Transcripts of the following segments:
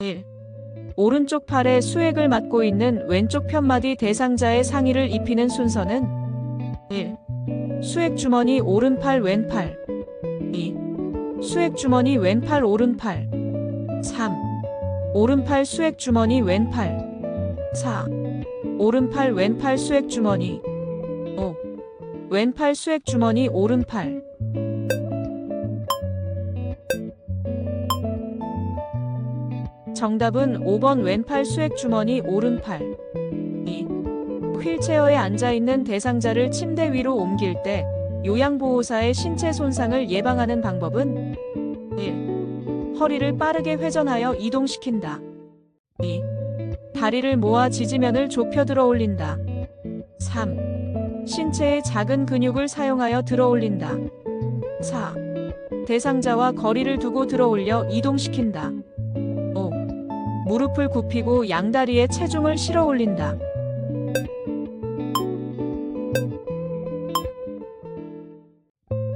1. 오른쪽 팔에 수액을 맡고 있는 왼쪽 편마디 대상자의 상의를 입히는 순서는 1. 수액 주머니 오른팔 왼팔 2. 수액 주머니 왼팔 오른팔 3. 오른팔 수액 주머니 왼팔 4. 오른팔 왼팔 수액 주머니 5. 왼팔 수액 주머니 오른팔 정답은 5번 왼팔 수액 주머니 오른팔 2. 휠체어에 앉아있는 대상자를 침대 위로 옮길 때 요양보호사의 신체 손상을 예방하는 방법은 1. 허리를 빠르게 회전하여 이동시킨다 2. 다리를 모아 지지면을 좁혀 들어 올린다 3. 신체의 작은 근육을 사용하여 들어 올린다 4. 대상자와 거리를 두고 들어 올려 이동시킨다 5. 무릎을 굽히고 양다리에 체중을 실어 올린다.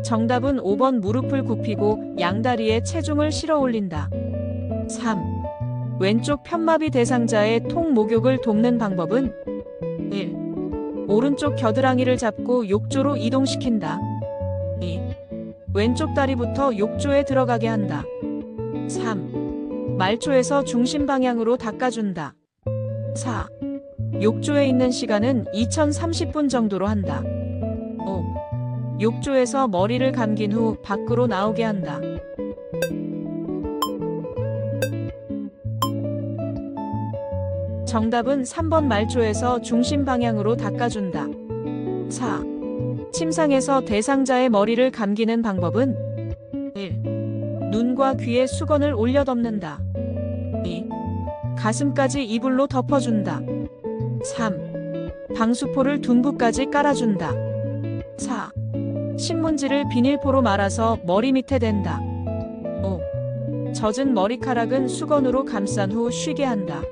정답은 5번 무릎을 굽히고 양다리에 체중을 실어 올린다. 3. 왼쪽 편마비 대상자의 통 목욕을 돕는 방법은 1. 오른쪽 겨드랑이를 잡고 욕조로 이동시킨다. 2. 왼쪽 다리부터 욕조에 들어가게 한다. 3. 말초에서 중심 방향으로 닦아준다. 4. 욕조에 있는 시간은 2030분 정도로 한다. 5. 욕조에서 머리를 감긴 후 밖으로 나오게 한다. 정답은 3번 말초에서 중심 방향으로 닦아준다. 4. 침상에서 대상자의 머리를 감기는 방법은 1. 눈과 귀에 수건을 올려 덮는다. 2. 가슴까지 이불로 덮어준다. 3. 방수포를 둔부까지 깔아준다. 4. 신문지를 비닐포로 말아서 머리 밑에 댄다. 5. 젖은 머리카락은 수건으로 감싼 후 쉬게 한다.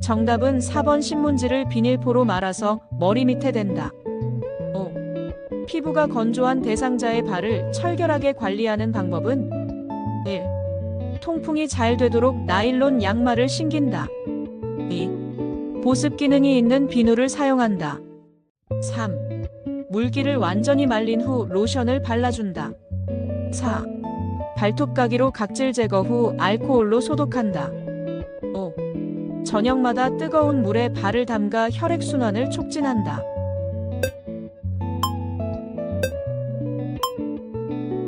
정답은 4번 신문지를 비닐포로 말아서 머리 밑에 댄다. 5. 피부가 건조한 대상자의 발을 철결하게 관리하는 방법은 1. 통풍이 잘 되도록 나일론 양말을 신긴다. 2. 보습 기능이 있는 비누를 사용한다. 3. 물기를 완전히 말린 후 로션을 발라준다. 4. 발톱가기로 각질 제거 후 알코올로 소독한다. 5. 저녁마다 뜨거운 물에 발을 담가 혈액순환을 촉진한다.